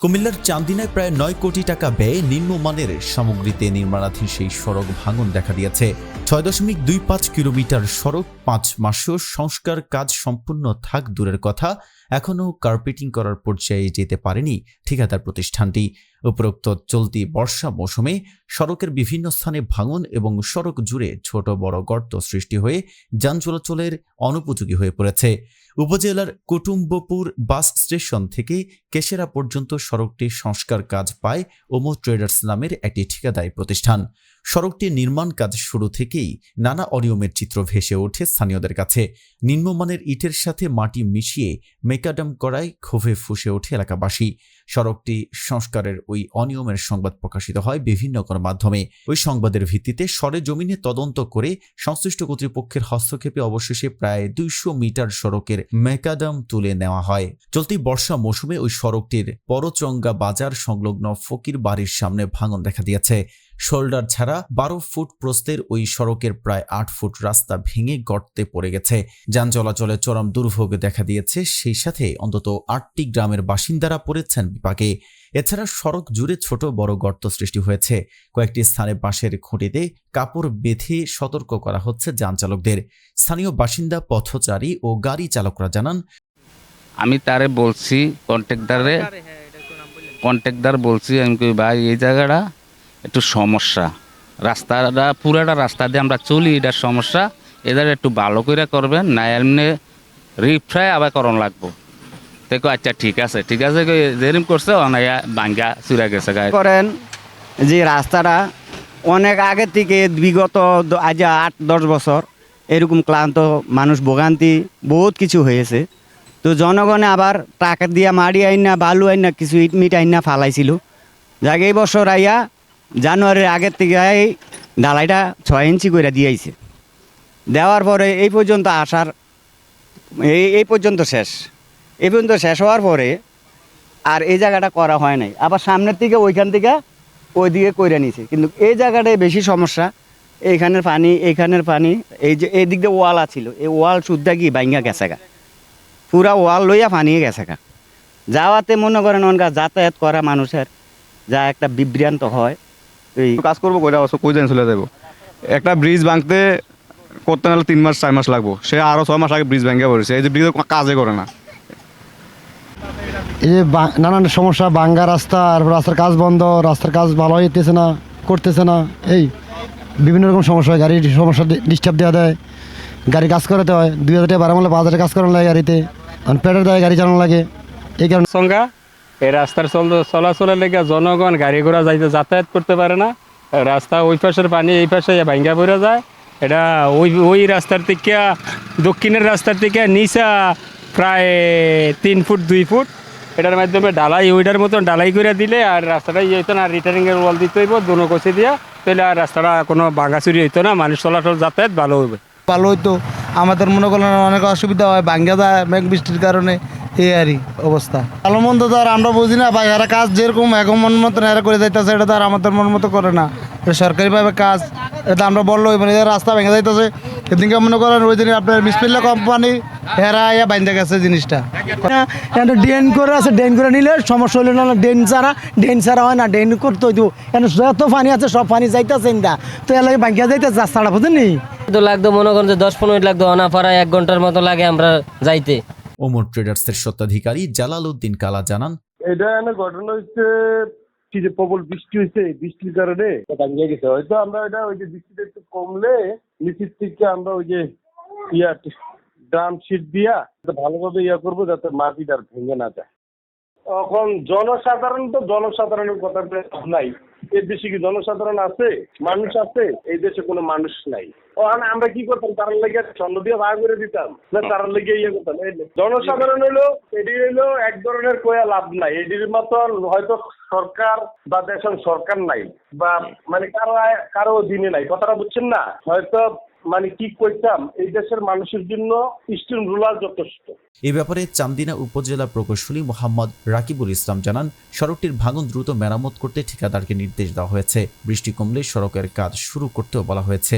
কুমিল্লার চান্দিনায় প্রায় নয় কোটি টাকা ব্যয়ে নিম্নমানের সামগ্রীতে নির্মাণাধীন সেই সড়ক ভাঙন দেখা দিয়েছে। ছয় দশমিক দুই পাঁচ কিলোমিটার সড়ক, পাঁচ মাসেও সংস্কার কাজ সম্পূর্ণ থাক, দূরের কথা। এখনও কার্পেটিং করার পর্যায়ে যেতে পারেনি ঠিকাদার প্রতিষ্ঠানটি। উপরোক্ত চলতি বর্ষা মৌসুমে সড়কের বিভিন্ন স্থানে ভাঙন এবং সড়ক জুড়ে ছোট বড় গর্ত সৃষ্টি হয়ে যান চলাচলের অনুপযোগী হয়ে পড়েছে। উপজেলার কুটুম্বপুর বাস স্টেশন থেকে কেশেরা পর্যন্ত সড়কটির সংস্কার কাজ পায় ওমো ট্রেডার্স নামের একটি ঠিকাদারি প্রতিষ্ঠান। সড়কটির নির্মাণ কাজ শুরু থেকেই নানা অনিয়মের চিত্র ভেসে ওঠে স্থানীয়দের কাছে। নিম্নমানের ইটের সাথে মাটি মিশিয়ে মেকাডাম করায় ক্ষোভে ফুসে ওঠে এলাকাবাসী। সড়কটি সংস্কারের ওই অনিয়মের সংবাদ প্রকাশিত হয় বিভিন্ন গণমাধ্যমে। ওই সংবাদের ভিত্তিতে সরেজমিনে তদন্ত করে সংশ্লিষ্ট কর্তৃপক্ষের হস্তক্ষেপে অবশেষে প্রায় দুইশো মিটার সড়কের মেকাডাম তুলে নেওয়া হয়। চলতি বর্ষা মৌসুমে ওই সড়কটির পরচঙ্গা বাজার সংলগ্ন ফকির বাড়ির সামনে ভাঙন দেখা দিয়েছে। শোল্ডার ছাড়া বারো ফুট প্রস্তের ওই সড়কের প্রায় আট ফুট রাস্তা ভেঙে গর্তে পড়ে গেছে। যান চলাচলে চরম দুর্ভোগ দেখা দিয়েছে। সেই সাথে অন্তত আটটি গ্রামের বাসিন্দারা পড়েছেন বিপাকে। এছাড়া সড়ক জুড়ে ছোট বড় গর্ত সৃষ্টি হয়েছে। কয়েকটি স্থানে বাঁশের খুঁটিতে কাপড় বেঁধে সতর্ক করা হচ্ছে যান চালকদের। স্থানীয় বাসিন্দা, পথচারী ও গাড়ি চালকরা জানান, আমি তারে বলছি, কন্ট্রাক্টারে, কন্ট্রাক্টার বলছি, আমি কই, ভাই, এই জায়গাটা একটু সমস্যা। রাস্তাটা, পুরাটা রাস্তা দিয়ে আমরা চলি এটার সমস্যা। এদের একটু ভালো করে করবেন, না এমনি রিফ্রাই আবার করণ লাগবো। দেখো আচ্ছা ঠিক আছে ঠিক আছে, কই যেরকম করছে অনায়া বাঙ্গা চুরা গেছে করেন যে রাস্তাটা অনেক আগে থেকে বিগত আজ আট, দশ বছর এরকম ক্লান্ত মানুষ, ভোগান্তি বহুত কিছু হয়েছে। তো জনগণে আবার টাকা দিয়া মাড়ি আইন না বালু আইন না কিছু ইট মিট আইন না ফালাইছিল। যাক, এই বছর আইয়া জানুয়ারির আগের থেকে ঢালাইটা ছয় ইঞ্চি করে দিয়েছে। দেওয়ার পরে এই পর্যন্ত আসার এই এই পর্যন্ত শেষ। এই পর্যন্ত শেষ হওয়ার পরে আর এই জায়গাটা করা হয় নাই। আবার সামনের থেকে ওইখান থেকে ওইদিকে কইরা নিছে। কিন্তু এই জায়গাটায় বেশি সমস্যা। এইখানের পানি এইখানের পানি, এই যে এই দিক দিয়ে ওয়াল আছিল। এই ওয়াল শুদ্ধা কি বাইঙ্গা গেছে গা। পুরা ওয়াল লইয়া পানি গেছে গা। যাওয়াতে মনে করেন অনকা যাতায়াত করা মানুষের যা একটা বিভ্রান্ত হয়। এই কাজ করব কইটা অবশ্য কই জানি চলে যাব একটা ব্রিজ ভাঙতে করতে নাহলে তিন মাস চার মাস লাগবো। সে আরও ছয় মাস আগে ব্রিজ ভেঙে পড়েছে। এই যে ব্রিজ কাজে করে না। এই যে নানান সমস্যা বাঙ্গা রাস্তা আর রাস্তার কাজ বন্ধ রাস্তার কাজ ভালো হইতেছে না করতেছে না। এই বিভিন্ন রকম সমস্যা হয় গাড়ির সমস্যা ডিস্টার্ব দেওয়া দেয়। গাড়ি কাজ করাতে হয় দুই হাজার টাকা বারো মালে বাজারে কাজ করানো লাগে গাড়িতে। এখন পেটের দেয় গাড়ি চালানো লাগে। এই কারণে সংজ্ঞা এই রাস্তার চল চলাচলের লেগে জনগণ গাড়ি ঘোড়া যাইতে যাতায়াত করতে পারে না। রাস্তা ওই পাশের পানি এই পাশে ভাঙ্গা পড়ে যায়। এটা ওই ওই রাস্তার থেকে, দক্ষিণের রাস্তার থেকে নিচা প্রায় তিন ফুট, দুই ফুট। এটার মাধ্যমে ডালাই ওইটার মতন ডালাই করে দিলে আর রাস্তাটা ইয়ে হইতো না রিটার্নিংয়ের ওয়াল দিতে হইব, দুনো কষে দিয়া। তাহলে আর রাস্তাটা কোনো ভাঙাচুরি হইতো না, মানুষ চলাচল যাতায়াত ভালো হইবে। ভালো হইতো। আমাদের মনে করলেন অনেক অসুবিধা হয়, ভাঙ্গা যায় মেঘ বৃষ্টির কারণে। এই আরই অবস্থা। ভালো মন্দ তো আর আমরা বুঝি না ভাই এরা কাজ যেরকম এখন মন মতন এরা করে যাইতেছে এটা তো আর আমাদের মন মতো করে না। সরকারিভাবে কাজ এটা আমরা বলল মানে রাস্তা ভেঙে যাইতেছে। এদিনকে মনে করেন ওই দিন আপনার মিসপিল্লা কোম্পানি হেরা ইয়া বাইন্দা গেছে জিনিসটা। এটা ড্রেন করে আছে ড্রেন করে নিলে সমস্যা হইলে না ড্রেন ছাড়া ড্রেন ছাড়া হয় না ড্রেন করতে হইতো। এখানে যত পানি আছে সব পানি যাইতেছে না তো এর লাগে বাঙ্কিয়া যাইতেছে রাস্তাটা বুঝেনি তো লাগতো মনে করেন যে দশ পনেরো মিনিট লাগতো অনাপাড়া এক ঘণ্টার মতো লাগে আমরা যাইতে। ওমর ট্রেডার্সের স্বত্বাধিকারী জালাল উদ্দিন কালা জানান এটা ঘটনা হচ্ছে কি যে প্রবল বৃষ্টি হয়েছে বৃষ্টির কারণে। ভাঙিয়ে গেছে। হয়তো আমরা এটা ওই যে বৃষ্টিটা একটু কমলে নিচের থেকে আমরা ওই যে ইয়া ড্রাম শিট দিয়া ভালোভাবে ইয়া করব যাতে মাটিটা আর ভেঙে না যায়। এখন জনসাধারণ তো জনসাধারণের কথা নাই। এর দেশে কি জনসাধারণ আছে? মানুষ আছে? এই দেশে কোনো মানুষ নাই। আমরা কি করতাম? তার লেগে ছন্দ দিয়ে ভাগ করে দিতাম। না তার লেগে ইয়ে করতাম। জনসাধারণ হলো এটি হলো এক ধরনের কোয়া লাভ নাই। এটির মতন হয়তো সরকার বা দেশের সরকার নাই, বা মানে কারও কারও অধীনে নাই। কথাটা বুঝছেন না? হয়তো মানে কি কইতাম, এই দেশের মানুষের জন্য ইস্টিম রুলার যথেষ্ট। এ ব্যাপারে চান্দিনা উপজেলা প্রকৌশলী মোহাম্মদ রাকিবুল ইসলাম জানান, সড়কটির ভাঙন দ্রুত মেরামত করতে ঠিকাদারকে নির্দেশ দেওয়া হয়েছে। বৃষ্টি কমলে সড়কের কাজ শুরু করতেও বলা হয়েছে।